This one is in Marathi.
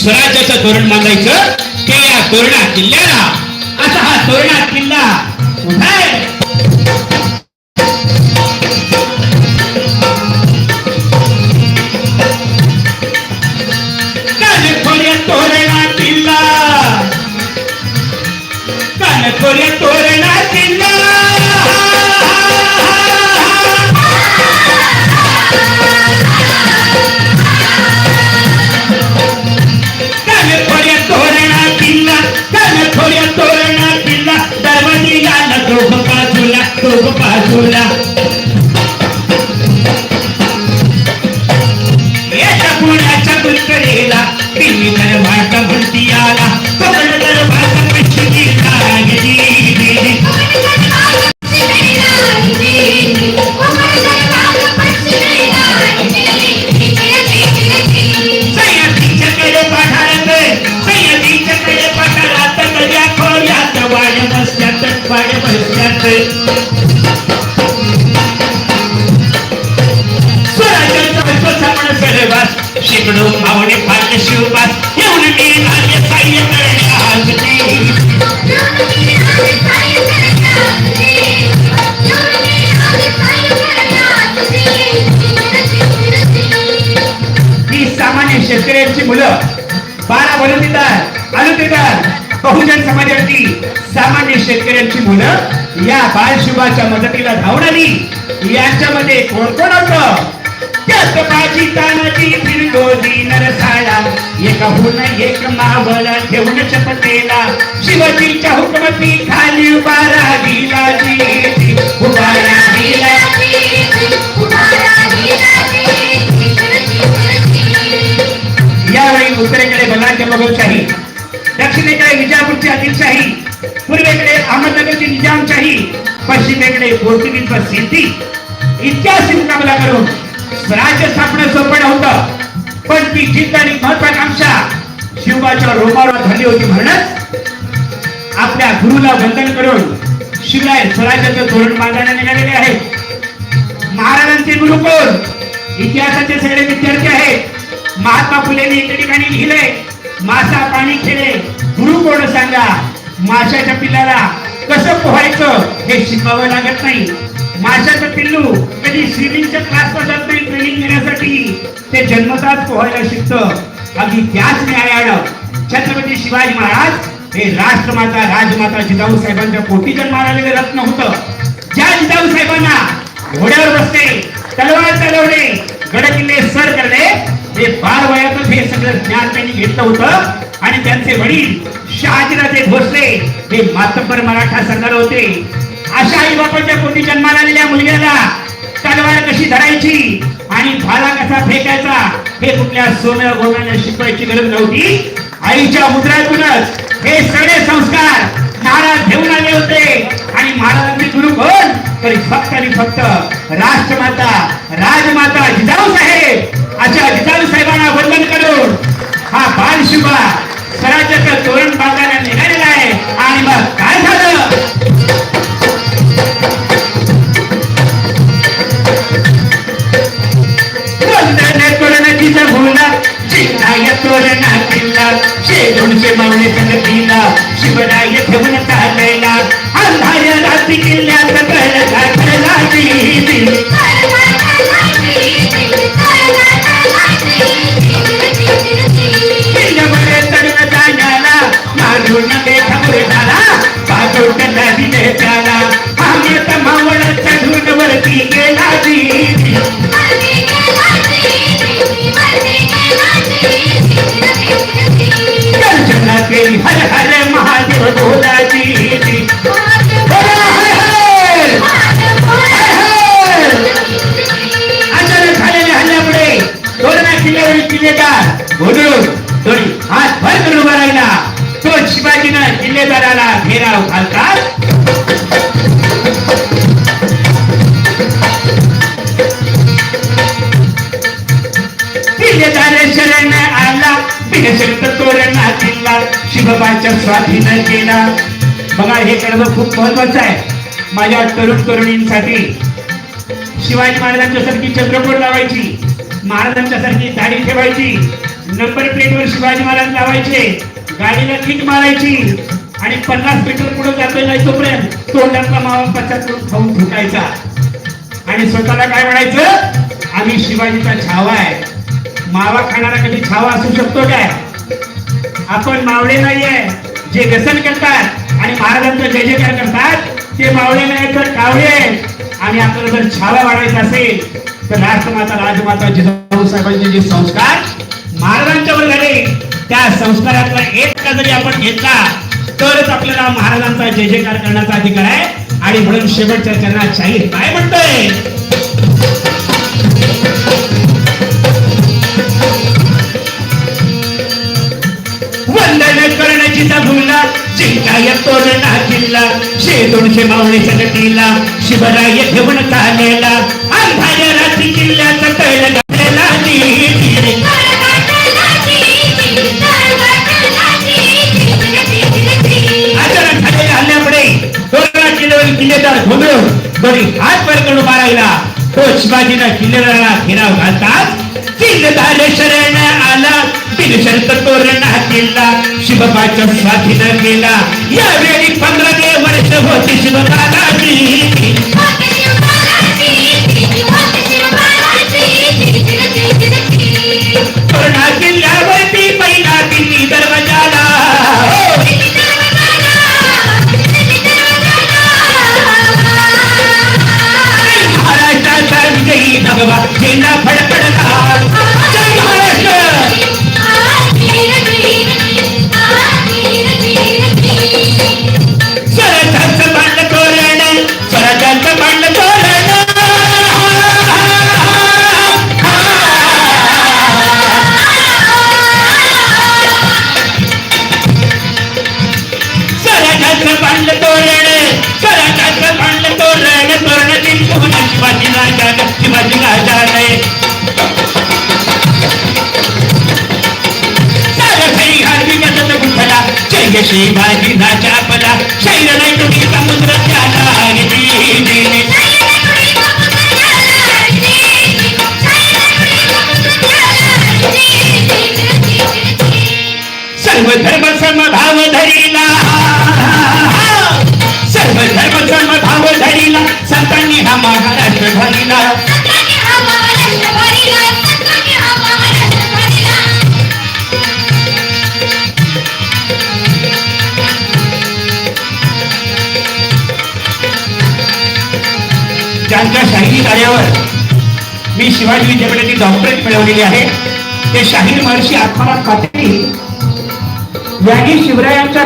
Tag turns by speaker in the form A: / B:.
A: स्वराज्याचं धोरण मांडायचं ते या तोरणा किल्ल्याला. असा हा तोरणा किल्ला उभा तोरणा किल्ला. तोरणा किल्ला. पिल्ली तर वाट म्हणती आला. सहवास शेकडो पाच शिवपास. येऊन मी साह्य ही सामान्य शेतकऱ्यांची मुलं बारा वलतीदार अनुतेदार बहुजन समाजाची सामान्य शेतकऱ्यांची मुलं या बालशिवाच्या मदतीला धावणारी यांच्यामध्ये कोण कोण होतं त्यात बाजी तानाची फिरगोदी नरसाळा. एकहून एक मावळा ठेवून चपतेला शिवजीच्या हुकमती खाली उभारा दिला उभारा दिला यावेळी उत्तरेकडे बलाढ्य मोगलशाही दक्षिणेकडे विजापूरची आदिलशाही पूर्वेकडे अहमदनगरची निजामशाही. पश्चिमेकडे पोर्तुगीज व सिद्धी इतिहासी मुकाबला करून राज्य स्थापणं सोपं होतं. पण ती जिद्द आणि महत्वाकांक्षा शिवबाच्या रोमावर झाली होती म्हणत आपल्या गुरुला वंदन करून शिवराय स्वराज्याचं धोरण मांडायला निघालेले आहेत महाराजांचे गुरु कोण? इतिहासाचे सगळे विद्यार्थी आहेत. महात्मा फुलेने एके ठिकाणी लिहिले मासा पाणी खेळे गुरु कोण सांगा? माशाच्या पिल्लाला कसं पोहायचं हे शिकवावं लागत नाही. माशाचं पिल्लू कधी स्विमिंगच्या क्लासला जात नाही. ट्रेनिंग घेण्यासाठी ते जन्मताच पोहायला शिकत. अगदी त्याच न्यायानं छत्रपती शिवाजी महाराज हे राष्ट्रमाता राजमाता जिजाऊ साहेबांच्या पोटी जन्माला आलेले रत्न होतं. ज्या जिजाऊ साहेबांना घोड्यावर बसणे तलवार चालवणे गड किल्ले सर करणे हे बाल वयातच हे सगळं ज्ञान त्यांनी घेतलं होतं. आणि त्यांचे वडील शहाजीराजे भोसले हे मातब्बर मराठा सरदार होते. अशा आई बापाच्या पोटी जन्माला आलेल्या मुलग्याला तलवार कशी धरायची आणि भाला कसा फेकायचा हे कुठल्या सोन्या गोव्याने शिकवायची गरज नव्हती? आईच्या मुद्रातूनच हे सगळे संस्कार महाराज घेऊन आले होते. आणि महाराजांचे गुरु कोण? तरी फक्त आणि फक्त राष्ट्रमाता राजमाता जिजाऊ साहेब. अशा जिजाऊ साहेबांना वंदन करून तोरणा शेजूनचे शेदोनचे मावळे संगतीला शिवराय ठेवून चालला. अंधाऱ्या रात्री किल्ल्यात कळला घातला ठेकेदाराला किल्लेदाराला घेराव घालतात शरण आला बिनशक्त तोरणा किल्ला शिवबाच्या स्वाधीन केला. बघा हे करणं खूप महत्वाचं आहे. माझ्या तरुण तरुणींसाठी शिवाजी महाराजांच्या सारखी चंद्रपूर लावायची महाराजांच्या सारखी दाढी ठेवायची नंबर प्लेटवर शिवाजी महाराज लावायचे गाडीला किट मारायची आणि पन्नास मीटर पुढे जातोय नाही तोपर्यंत तोंडातला मावा पश्चात खाऊन फुटायचा. आणि स्वतःला काय म्हणायचं? आम्ही शिवाजीचा छावा आहे. मावा खाणारा कधी छावा असू शकतो काय? आपण मावळे नाहीये जे व्यसन करतात आणि महाराजांचं जय जयकार करतात ते मावळे नाही तर कावळे आहेत. आणि आपल्याला जर छावा वाढायचा असेल तर राष्ट्रमाता राजमाता जिजाऊ साहेबांचे जे संस्कार महाराजांच्यावर झाले त्या संस्कारातला एक का जरी आपण घेतला. तरच आपल्याला महाराजांचा जय जयकार करण्याचा अधिकार आहे. आणि म्हणून शेवटच्या चरणात शाहीर काय म्हणतोय? वंदन करण्याची भुला येतो ना किल्ला शे दोनशे मावळे सकटीला शिवराय घेऊन कालेला अंधाऱ्या रात्री किल्ल्याचा तैल घातलेला किल्ल्यावर किल्लेदार घोबळून दोन्ही हात वर करून मारायला तो शिवाजीना किल्लेदाराला घेराव घालतात किल्लेदार शरण आला. बिनशर्त तोरण किल्ला शिवबाच्या स्वाधीन केला. यावेळी पंधरा ते वर्ष होती शिवबाला शिवाजी राजा पला शैल नाही तुम्ही समुद्र त्याला दिले सर्व धर्म समभाव ज्यांच्या कार्यावर. मी शिवाजी विद्यापीठाची डॉक्टरेट मिळवलेली आहे. ते शाहीर महर्षी आत्माराम पाटील यांनी शिवरायांच्या